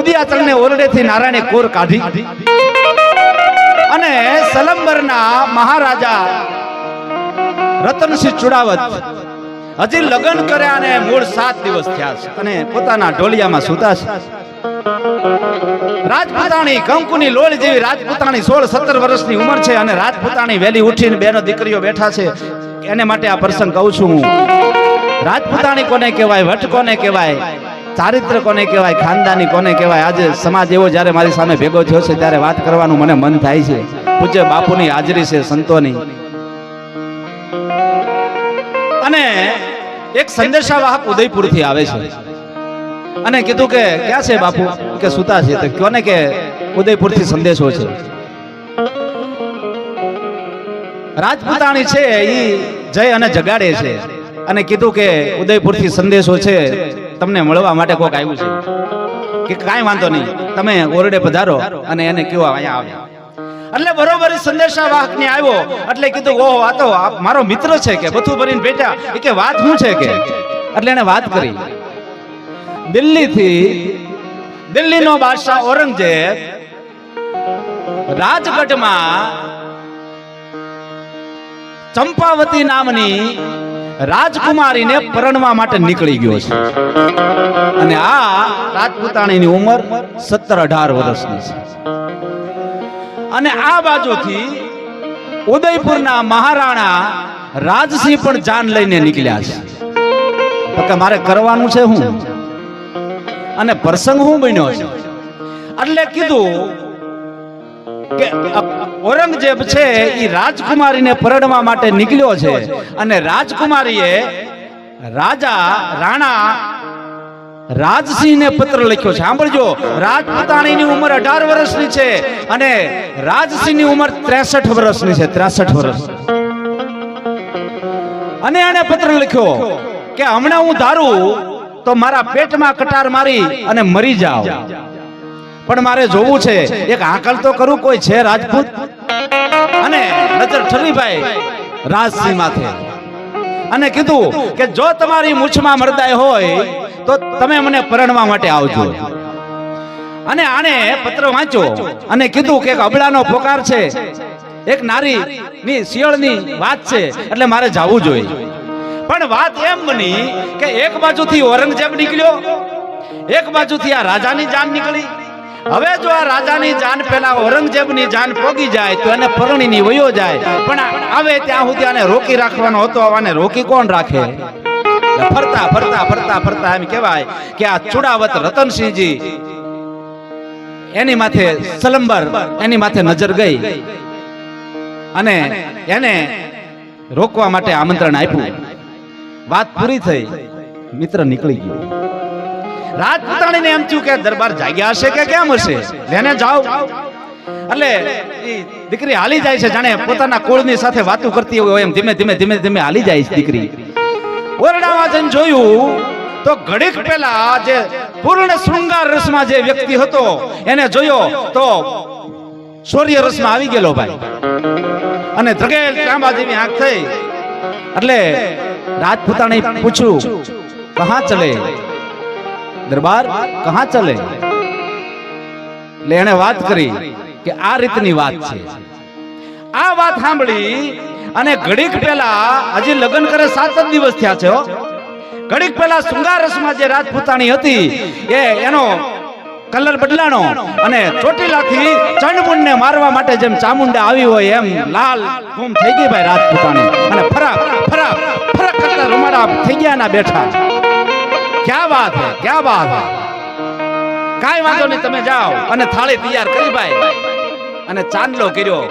ઉદયાચલને ઓરડેથી નારાયણે core કાઢી. અને સલંબરના મહારાજા રતનસિંહ ચુડાવત હજી લગ્ન કર્યા અને મૂળ સાત દિવસ થયા છે. અને પોતાના ઢોલિયામાં સુતા છે. રાજપૂતાણી કંકુની લોળ જેવી રાજપૂતાણી સોળ સત્તર વર્ષની ઉંમર છે અને રાજપૂતાણી વહેલી ઉઠીને બેનો દીકરીઓ બેઠા છે. એને માટે આ પ્રસંગ કહું છું હું. રાજપૂતાણી કોને કહેવાય, વટ કોને કહેવાય? ચારિત્ર કોને કહેવાય, ખાનદાની કોને કહેવાય? આજે સમાજ એવો જ્યારે મારી સામે ભેગો થયો છે ત્યારે વાત કરવાનું મને મન થાય છે. પૂજ્ય બાપુની હાજરી છે સંતોની. અને એક સંદેશાવાહક ઉદયપુરથી આવે છે. અને કીધું કે, ક્યાં છે બાપુ? કે, સુતા છે. તો કોને કે, ઉદયપુરથી સંદેશો છે. રાજપૂતાણી છે એ જય અને જગાડે છે. અને કીધું કે, ઉદયપુરથી સંદેશો છે. તમને મળવા માટે કોક આવ્યું છે. કે કાંઈ વાંધો નહીં. તમે ઓરડે પધારો અને એને કયો અહીંયા આવ્યા એટલે બરોબર સંદેશાવાહક ને આવ્યો. એટલે કીધું, ઓહો, આ તો મારો મિત્ર છે કે બધું ભરીને બેઠા. કે, વાત શું છે કે? એટલે એને વાત કરી. દિલ્હીથી દિલ્હીનો બાદશાહ ઔરંગઝેબ રાજગઢમાં ચંપાવતી નામની રાજકુમારીને પરણવા માટે નીકળી ગયો છે. અને આ રાજપૂતાણીની ઉંમર સત્તર અઢાર વર્ષની છે. અને આ બાજુથી ઉદયપુરના મહારાણા રાજસિંહ પણ જાન લઈને નીકળ્યા છે. કે મારે કરવાનું છે હું? અને પ્રસંગ હું બન્યો છે. એટલે કીધું ઔરંગઝેબ છે એ રાજકુમારીને પરણવા માટે નીકળ્યો છે. અને રાજકુમારીએ રાજા, રાણા, રાજસિંહને પત્ર લખ્યો છે. સાંભળજો, રાજપુતાણીની ઉંમર અઢાર વર્ષની છે અને રાજસિંહની ઉંમર ત્રેસઠ વર્ષની છે, ત્રેસઠ વર્ષ. અને એને પત્ર લખ્યો કે, હમણાં હું ધારું તો મારા પેટમાં કટાર મારી અને મરી જાવ પણ મારે જોવું છે. એક આકલ તો કરું કોઈ છે રાજપૂત? અને નજર ઠરીભાઈ રાજસિંહ માથે અને કીધું કે જો તમારી મૂછમાં મરદાય હોય તો તમે મને પરણવા માટે આવજો. અને આને પત્ર વાંચ્યો અને કીધું કે એક અબળાનો પોકાર છે. એક નારી ની શિયળની વાત છે એટલે મારે જવું જોઈએ. પણ વાત એમ બની કે એક બાજુથી ઔરંગઝેબ નીકળ્યો એક બાજુથી આ રાજાની જાન નીકળી. હવે જો આ રાજાની જાન પેલા ઔરંગઝેબની જાન પોગી જાય, તો એને પરણીની વયો જાય. પણ આવે ત્યાં સુધી આને રોકી રાખવાનો હતો આને રોકી કોણ રાખે? ફરતા ફરતા ફરતા ફરતા એમ કહેવાય કે આ ચુડાવત રતનસિંહજી એની માથે સલંબર, એની માથે નજર ગઈ અને એને રોકવા માટે આમંત્રણ આપ્યું. વાત પૂરી થઈ, મિત્ર નીકળી ગયો. રાજપૂતાણીને એમ થયું કે દરબાર જાગ્યા હશે કે કેમ હશે? લેને જાઓ. એટલે દીકરી હાલી જાય છે, જાણે પોતાના કુળની સાથે વાતો કરતી હોય એમ ધીમે ધીમે ધીમે ધીમે હાલી જાય છે દીકરી. ઓરડામાં જઈને જોયું તો ઘડીક પહેલા જે પૂર્ણ શૃંગાર રસમાં જે વ્યક્તિ હતો, એને જોયો તો સૂર્ય રસમાં આવી ગયેલો ભાઈ. અને ધગેલ તાંબા જેવી આંખ થઈ. એટલે રાજપૂતાણી પૂછ્યું, કહા ચલે? દરબાર કહા ચલે? એને વાત કરી કે આ રીતની વાત છે. આ વાત સાંભળી અને ઘડીક પહેલા, હજી લગ્ન કરે સાત જ દિવસ થયા છે ઘડીક પહેલા શૃંગારસમાં જે રાજપૂતાણી હતી, એ એનો કલર બદલાણો અને ચોટીલાથી ચંડમુંડને મારવા માટે જેમ ચામુંડા આવી હોય એમ લાલ ગુમ થઈ ગઈ ભાઈ રાજપૂતાણી. અને ફરાક ફરાક ફરક કરતા રૂમાડા થઈ ગયા ના બેઠા. ક્યાં વાત હે? ક્યાં વાત હે? કાઈ વાંધો નહીં, તમે જાઓ. અને થાળી તૈયાર કરી ભાઈ. અને ચાંદલો કર્યો.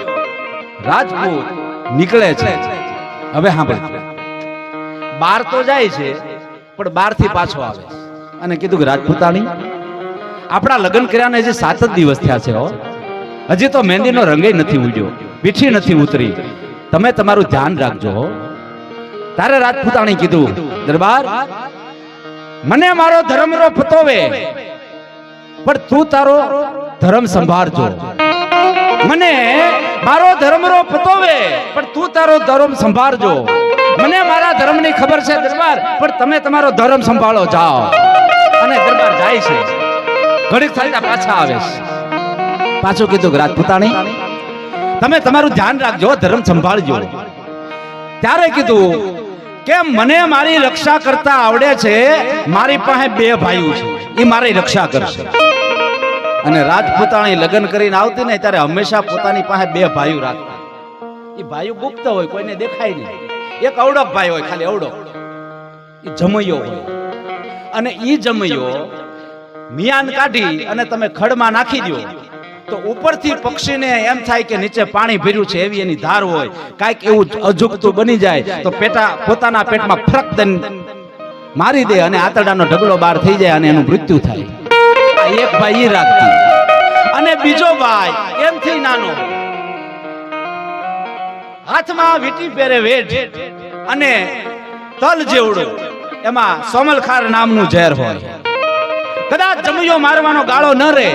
રાજપૂત નીકળે છે. હવે સાંભળ બાર તો જાય છે, પણ બારથી પાછો આવે. અને કીધું કે રાજપૂતાણી, આપણા લગ્ન કર્યાને હજી સાત જ દિવસ થયા છે હો. હજી તો મહેંદીનો રંગે નથી ઉડ્યો પીઠી નથી ઉતરી. તમે તમારું ધ્યાન રાખજો તારે રાજપૂતાણી કીધું, દરબાર મને મારો ધર્મનો ફતોવે. પણ તું તારો ધર્મ સંભાળજો. મને મારો ધર્મનો ફતોવે, પણ તું તારો ધર્મ સંભાળજો. મને મારા ધર્મની ખબર છે દરબાર, પણ તમે તમારો ધર્મ સંભાળો, જાઓ. અને દરબાર જાય છે. ઘડીક થાય પાછા આવે છે. પાછું કીધું કે રાજપૂતાણી, તમે તમારું ધ્યાન રાખજો, ધર્મ સંભાળજો. ત્યારે કીધું કે મને મારી રક્ષા કરતા આવડે છે, મારી પાસે બે ભાઈઓ છે, એ મારી રક્ષા કરશે. અને રાજપૂતાણી લગ્ન કરીને આવતી ને ત્યારે હંમેશા પોતાની પાસે બે ભાઈઓ રાખતા. એ ભાઈઓ ગુપ્ત હોય, કોઈને દેખાય નહીં. એક અવડક ભાઈ હોય, ખાલી અવડો એ જમૈયો હોય. અને એ જમૈયો મિયાન કાઢી અને તમે ખડમાં નાખી દો તો ઉપરથી પક્ષીને એમ થાય કે નીચે પાણી ભર્યું છે, એવી એની ધાર હોય. કાંઈક એવું અજુગતું બની જાય, તો પેટા પોતાના પેટમાં ફરક મારી દે અને આતરડાનો ઢગલો બહાર થઈ જાય અને એનું મૃત્યુ થાય. એક ભાઈ રાખતી. અને બીજો ભાઈ, એમથી નાનો. હાથમાં વીટી પહેરે વેઠ અને તલ જેવડો. એમાં સોમલખાર નામનું ઝેર હોય. કદાચ જમૈયો મારવાનો ગાળો ન રહે.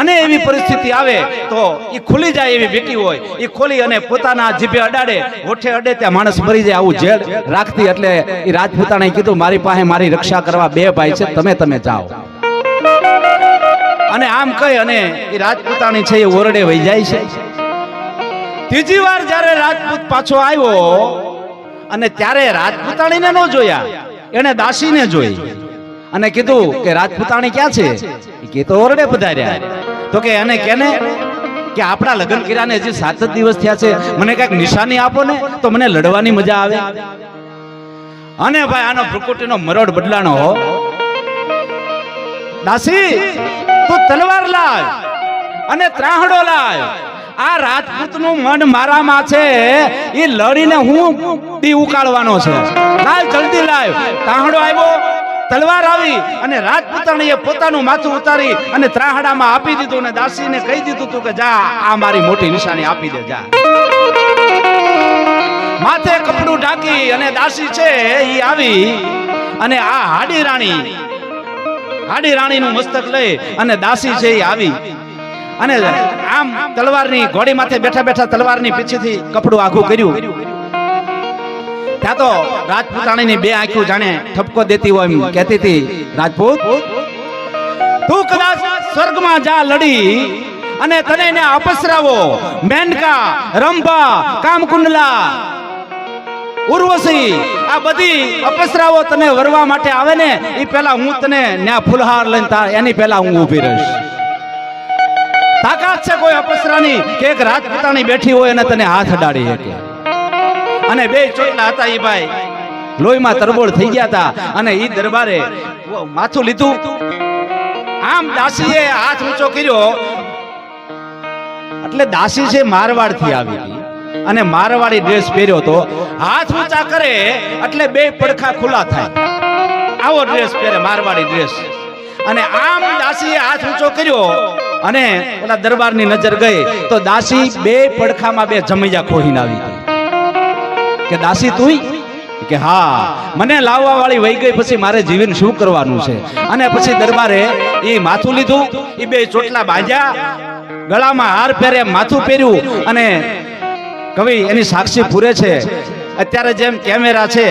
અને એવી પરિસ્થિતિ આવે તો એ ખુલી જાય એવી વીટી હોય. એ ખોલી અને પોતાના જીભે અડાડે. હોઠે અડે ત્યાં માણસ મરી જાય આવું ઝેર રાખતી એટલે એ રાજપૂતાણે કીધું, મારી પાસે મારી રક્ષા કરવા બે ભાઈ છે, તમે તમે જાઓ. અને આમ કહી અને એ રાજપૂતાણી છે એ ઓરડે વહી જાય છે. ત્રીજી વાર જ્યારે રાજપૂત પાછો આવ્યો અને ત્યારે રાજપૂતાણીને ન જોયા, એને દાસીને જોઈ. અને કીધું કે રાજપૂતાણી ક્યાં છે? કે તો ઓરડે પધાર્યા. તો કે અને કેને? કે આપણા લગ્ન કર્યાને હજી સાત જ દિવસ થયા છે. મને કંઈક નિશાની આપો ને તો મને લડવાની મજા આવે. અને ભાઈ આનો ભ્રુકુટીનો મરોડ બદલાનો હો. દાસી તું તલવાર લાવ અને ત્રાહડો લાવ આ રાજપૂતનું મન મારામાં છે. એ લડીને હું બી ઉકાળવાનો છે. લાવ જલ્દી લાવ તાહડો આવ્યો. તલવાર આવી અને રાજપૂતાણીએ પોતાનું માથું ઉતારી અને ત્રાહડામાં આપી દીધું અને દાસીને કહી દીધું તું કે જા, આ મારી મોટી નિશાની આપી દે, જા. માથે કપડું ઢાંકી અને દાસી છે એ આવી અને આ હાડી રાણી, હાડી રાણીનું મસ્તક લઈ અને દાસી છે એ આવી. અને આમ તલવારની ઘોડી માથે બેઠા બેઠા તલવારની પીછેથી કપડું આઘું કર્યું. ત્યાં તો રાજપૂતાણીની બે આંખો જાણે ઠપકો દેતી હોય એમ કહેતી હતી. રાજપૂત, તું કદાચ સ્વર્ગમાં જા લડી અને તને એને અપસરાવો. મેનકા, રંભા, કામકુંડલા, ઉર્વશી, આ બધી અપસરાઓ તને વરવા માટે આવે ને એ પહેલા હું તને ન્યા ફુલહાર લઈને તાર, એની પહેલા હું ઊભી રહીશ. તાકાત છે કોઈ અપસરાની કે એક રાજપૂતાણી બેઠી હોય અને તને હાથ અડાડી શકે. અને બે ચોટલા હતા એ ભાઈ. લોહીમાં તરબોળ થઈ ગયા હતા અને એ દરબારે માથું લીધું. આમ દાસીએ હાથ ઊંચો કર્યો. એટલે દાસી છે મારવાડથી આવી હતી. અને મારવાડી ડ્રેસ પહેર્યો તો હાથ ઊંચા કરે એટલે બે પડખા ખુલ્લા થાય. આવો ડ્રેસ પહેરે મારવાડી ડ્રેસ. અને આમ દાસીએ હાથ ઊંચો કર્યો અને ઓલા દરબારની નજર ગઈ તો દાસી બે પડખામાં બે જમૈયા ખોહીને આવી કે દાસી તું કે હા, મને લાવવા વાળી વહી ગઈ, પછી મારે જીવન શું કરવાનું છે? અને પછી દરબારે એ માથું લીધું એ બે ચોટલા બાંધ્યા, ગળામાં હાર પહેરે માથું પહેર્યું, અને કવિ એની સાક્ષી પૂરે છે. અત્યારે જેમ કેમેરા છે,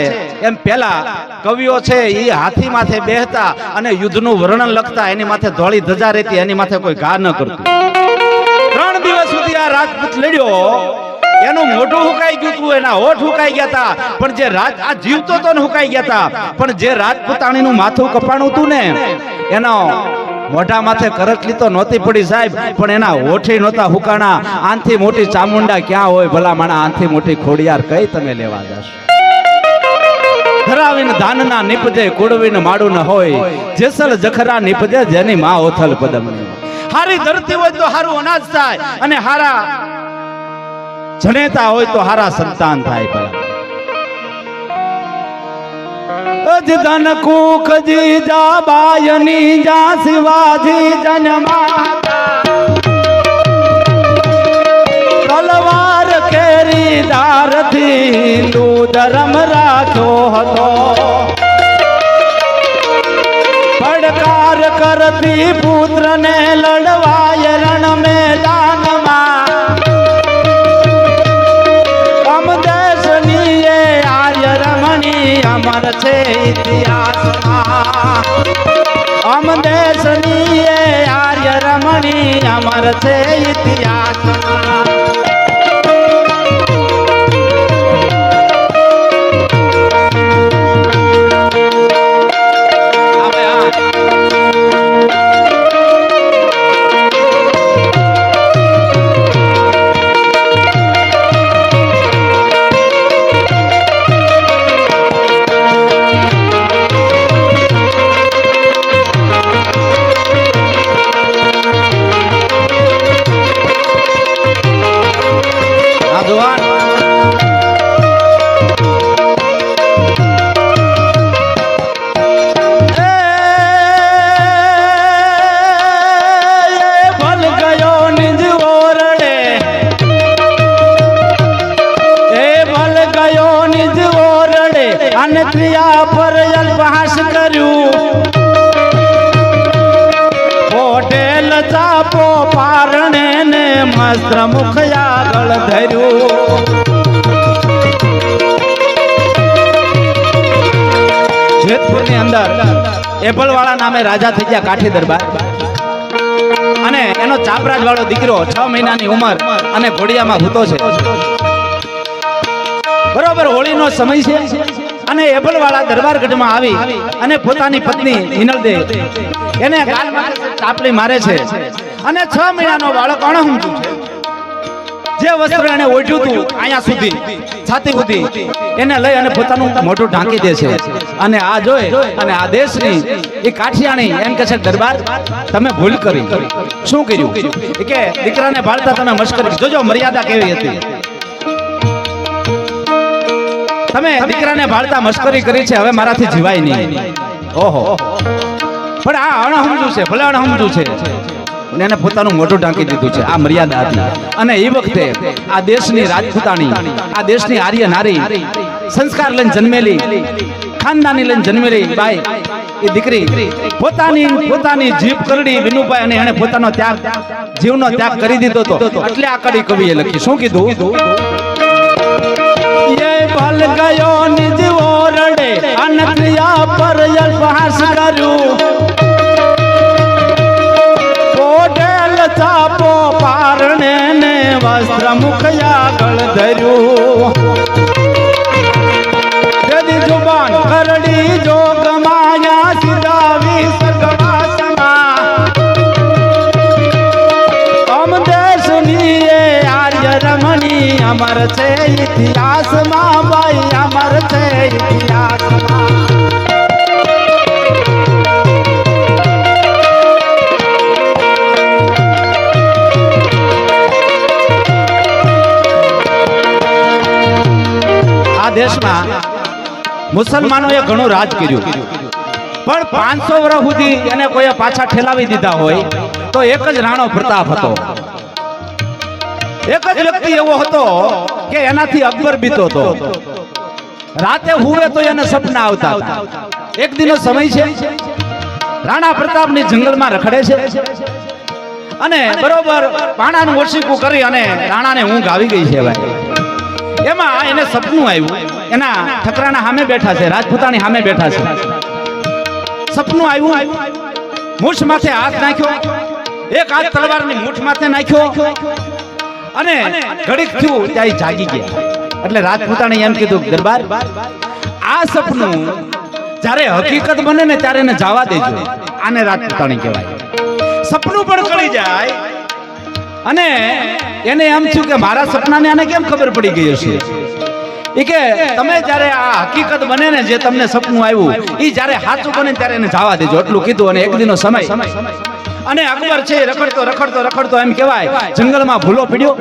એમ પેલા કવિઓ છે એ હાથી માથે બેહતા અને યુદ્ધનું વર્ણન લખતા, એની માથે ધોળી ધજા રહેતી, એની માથે કોઈ ઘા ન કરતું. ત્રણ દિવસ સુધી આ રાજપૂત લડ્યો. એનું મોઢું હુકાઈ ગયું હતું એના હોઠ હુકાઈ ગયા હતા પણ જે રાજ, આ જીવતો તો હુકાઈ ગયા હતા પણ જે રાજપૂતાણીનું માથું કપાણું હતું ને, એનો મોઢા માથે કરટલી તો નહોતી પડી સાહેબ, પણ એના હોઠી નહોતા હુકાણા. આનથી મોટી ચામુંડા ક્યાં હોય ભલા માણા, આનથી મોટી ખોડિયાર કઈ તમે લેવા જશો? ધરાવીને ધાનના નિપજે કુડવીને માડું ન હોય. જેસલ જખરા નિપજે, જેની માં ઓથલ પદમની હારી ધરતી હોય તો હારું અનાજ થાય. અને હારા જનેતા હોય તો હારા સંતાન થાય ભલા. અજ ધન કુખ જી જા બાયની જા શિવાજી જન્મા તલવાર કેરી ધારથી હિન્દુ ધર્મ રાખ્યો હતો. પડકાર કરતી પુત્રને લડવાય રણ મેદાનમાં અમર છે ઇતિહાસમાં. અમ દેશની આર્ય રમણી અમર છે ઇતિહાસમાં. અને ક્રિયા પર અલ્પહાસ કર્યું. હોટેલ ચાપો પારણે ને મસ્ત્ર મુખ આગળ ધર્યું. જેતપુરની અંદર એપલવાળા નામે રાજા થઈ ગયા કાઠી દરબાર. અને એનો ચાપરાજ વાળો દીકરો છ મહિનાની ઉંમર અને ઘોડિયામાં ભૂતો છે. બરોબર હોળીનો સમય છે. અને એપલવાળા દરબારગઢમાં આવી અને પોતાની પત્ની હિનલદે એને ગાલમાં તાપલી મારે છે. અને છ મહિનાનો બાળક અણહમતું છે. જે વસ્ત્ર એને ઓઢ્યું હતું અહીંયા સુધી, છાતી સુધી, એને લઈ અને પોતાનું મોઢું ઢાંકી દે છે. અને આ જોઈ અને આ દેશની એ કાઠિયાણી એમ કે છે, દરબાર, તમે ભૂલ કરી. શું કર્યું? કે, દીકરાને ભાળતા તમે મશ્કરી. જોજો, મર્યાદા કેવી હતી? તમે દીકરાને ભાળતા મશ્કરી કરી છે, હવે મારાથી જીવાય નહીં. ઓહો. પણ આ અણહમજુ છે, ભલે અણહમજુ છે. અને એને પોતાનું મોઢું ઢાંકી દીધું છે, આ મર્યાદા અને એ વખતે આ દેશની રાજપૂતાણી, આ દેશની આર્ય નારી, સંસ્કાર લઈને જન્મેલી, ખાનદાની લઈને જન્મેલી બાઈ, એ દીકરી પોતાની પોતાની જીભ કરડી વિનુભાઈ અને એને પોતાનો ત્યાગ, જીવનો ત્યાગ કરી દીધો હતો. એટલે આ કડી કવિએ લખી. શું કીધું? ચાલ ગયો નિજ ઓરડે અનક્રિયા પર અલ્પહાસ કર્યું. કોડેલ ચાપો પારણે ને વસ્ત્ર મુખ આગળ ધર્યું. જદી જુબાન અમર છે ઇતિહાસમાં. દેશમાં મુસલમાનોએ ઘણું રાજ કર્યું. પણ પાંચસો વર્ષ સુધી એને કોઈએ પાછા ઠેલાવી દીધા હોય તો એક જ રાણો પ્રતાપ હતો. એક જ વ્યક્તિ એવો હતો કે એનાથી અકબર બીતો હતો. રાતે હુવે તો એને સપના આવતા એક દિનો સમય છે. રાણા પ્રતાપની જંગલમાં રખડે છે. અને બરોબર પાણાનું ઓશીકું કરી અને રાણાને ઊંઘ આવી ગઈ છે ભાઈ. એમાં એને સપનું આવ્યું. એના ઠકરાના સામે બેઠા છે, રાજપૂતાની સામે બેઠા છે. સપનું આવ્યું. મૂછ માથે હાથ નાખ્યો. એક હાથ તલવારની મૂઠ માથે નાખ્યો. અને ઘડીક થયું, ત્યાં જાગી ગયા. એટલે રાજપૂતાણે એમ કીધું દરબાર, આ સપનું જ્યારે હકીકત બને ને ત્યારે એને જવા દેજો. આને રાજપૂતાણી કહેવાય. સપનું પણ કળી જાય. અને એને એમ થયું કે મારા સપનાને આને કેમ ખબર પડી ગઈ હશે? એ કે તમે જ્યારે આ હકીકત બને ને જે તમને સપનું આવ્યું એ જ્યારે સાચું બને ત્યારે એને જવા દેજો. એટલું કીધું અને એક દિનનો સમય. અને અકબર છે રખડતો રખડતો રખડતો એમ કહેવાય, જંગલમાં ભૂલો પડ્યો.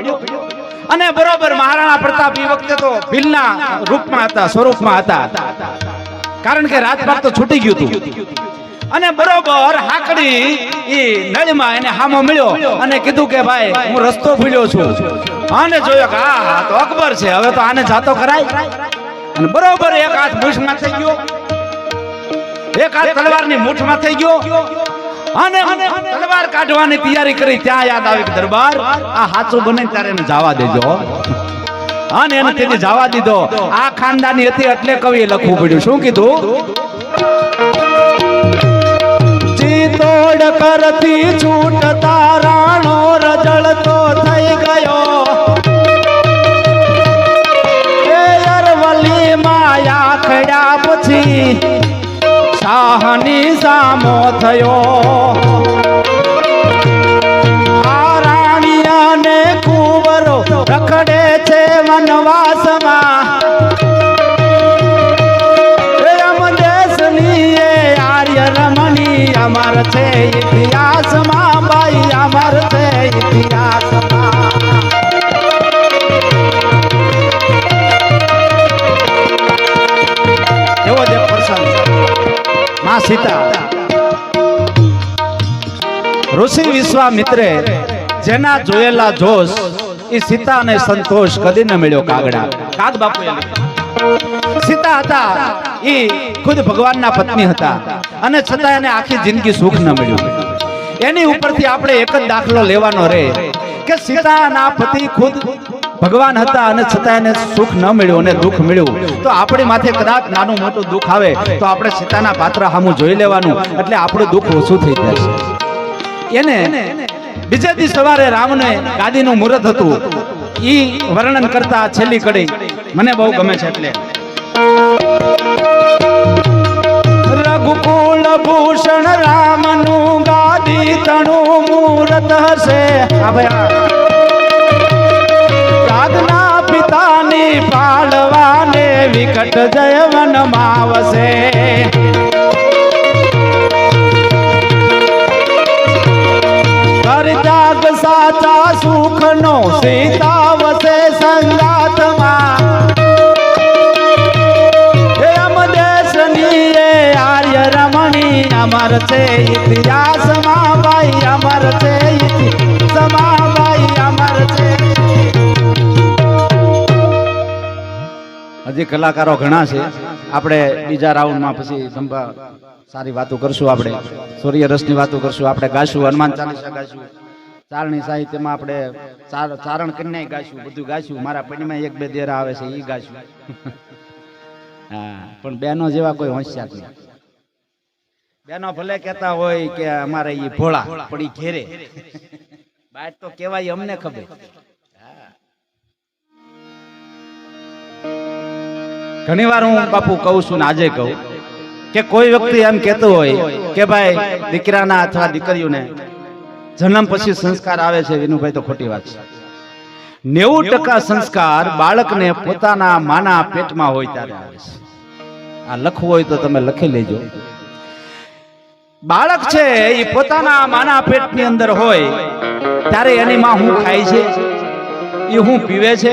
અને બરોબર મહારાણા પ્રતાપ એ વખતે તો ભીલના રૂપમાં હતા, સ્વરૂપમાં હતા. કારણ કે રાજપાટ તો છૂટી ગયું હતું. અને બરોબર હાકડી એ નળીમાં એને હામો મળ્યો અને કીધું કે ભાઈ, હું રસ્તો ભૂલ્યો છું. આને જોયો કે આ તો અકબર છે, હવે તો આને જાતો કરાય. અને બરોબર એક હાથ ભૂષમાં થઈ ગયો. એક હાથ તલવારની મૂઠમાં થઈ ગયો. અને તલવાર કાઢવાની તૈયારી કરી, ત્યાં યાદ આવી દરબાર, આ હાચું બને ત્યારે એને જવા દેજો. અને એને તેને જવા દીધો. આ ખાનદાની હતી એટલે કવિએ લખવું પડ્યું. શું કીધું? જોડ કરતી છૂટતા રાણો રજળતો થઈ ગયો. એ અરવલી માયા ખડ્યા પછી શાહની સામો થયો. ઇતિહાસમાં બાઈ અમર સીતા. ઋષિ વિશ્વામિત્રે જેના જોયેલા જોશ એ સીતાને સંતોષ કદી ન મળ્યો કાગડા. કાગ બાપુ સીતા હતા એ ખુદ ભગવાનના પત્ની હતા. અને છતાં એને આખી જિંદગી સુખ ન મળ્યું. એની ઉપરથી આપણે એક જ દાખલો લેવાનો રહે કે સીતાના પતિ ખુદ ભગવાન હતા અને છતાં એને સુખ ન મળ્યું અને દુઃખ મળ્યું. તો આપણી માથે કદાચ નાનું મોટું દુઃખ આવે, તો આપણે સીતાના પાત્ર સામું જોઈ લેવાનું. એટલે આપણું દુઃખ ઓછું થઈ જશે એને બીજે દી સવારે રામને ગાદીનું મુહૂર્ત હતું. ઈ વર્ણન કરતા છેલ્લી કડી. મને બહુ ગમે છે એટલે. રઘુકુળ ભૂષણ રામનું ગાદી તણું મૂરત હશે આ ભાઈ. રાગના પિતાની પાળવાને વિકટ જય વનમાં વસે કર ત્યાગ સાચા સુખનો સીતા અમર છે ઇતિહાસમાં ભાઈ ભાઈ, અમર છે હજી કલાકારો ઘણા છે. આપણે બીજા રાઉન્ડમાં પછી સારી વાતો કરશું આપણે. સૂર્ય રસની વાતો કરશું. આપણે ગાશું, હનુમાન ચાલીસા ગાશું. ચારણી સાહિત્યમાં આપણે ચાર- ચારણ કન્યા ગાશું, બધું ગાશું. મારા પડીમાં એક બે દેરા આવે છે એ ગાશું. હા, પણ બેનો જેવા કોઈ હોશિયાર નહીં બેનો ભલે કહેતા હોય કે અમારે એ ભોળા પણ ઈ ઘેરે. બાદ તો કેવાય અમને ખબર. ઘણી વાર હું બાપુ કહું છું ને આજે કહું કે કોઈ વ્યક્તિ એમ કહેતો હોય કે ભાઈ દીકરાના અથવા દીકરીઓને જન્મ પછી સંસ્કાર આવે છે, વિનુભાઈ તો ખોટી વાત છે. નેવું ટકા સંસ્કાર બાળકને પોતાના માના પેટમાં હોય ત્યારે આવે છે. આ લખવું હોય તો તમે લખી લેજો. બાળક છે એ પોતાના માના પેટની અંદર હોય. ત્યારે એની માં હું ખાય છે? એ હું પીવે છે?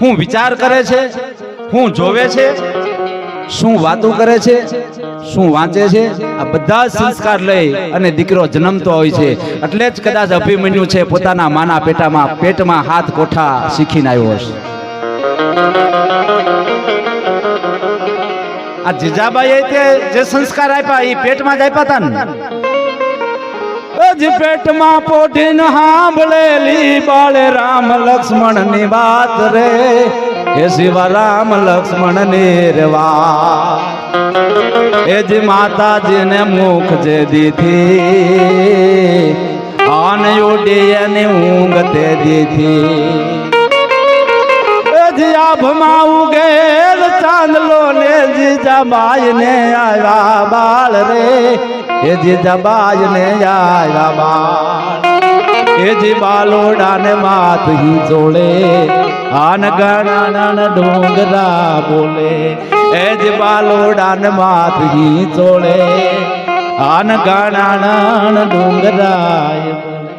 હું વિચાર કરે છે? હું જોવે છે? શું વાતો કરે છે? શું વાંચે છે? આ બધા સંસ્કાર લઈ અને દીકરો જન્મતો હોય છે. એટલે જ કદાચ અભિમન્યુ છે પોતાના માના પેટામાં પેટમાં હાથ કોઠા શીખીને આવ્યો હશે. આ જીજાબાઈએ તે જે સંસ્કાર આપ્યા એ પેટમાં જ આપ્યા હતા ને જ પેટમાં પોઢીને સાંભળેલી બાળે રામ લક્ષ્મણની વાત રે. એ શિવા રામ લક્ષ્મણની રે વાત. એ જ માતાજીને મુખ જે દીધી. આન ઉડી એની ઊંઘ તે દીધી. એ જ આભમાં ઉગેલ ચાંદલો ને જીજાબાઈ ને આવ્યા બાળ રે. એ જીજાબાઈ ને આવ્યા બાળ. એ જી બાલોડા ને માત હી જોડે. આન ગણાના ડોંગરા બોલે. એ જી બાલોડા ને માત હી જોડે. આન ગણાના ડોંગરા બોલે.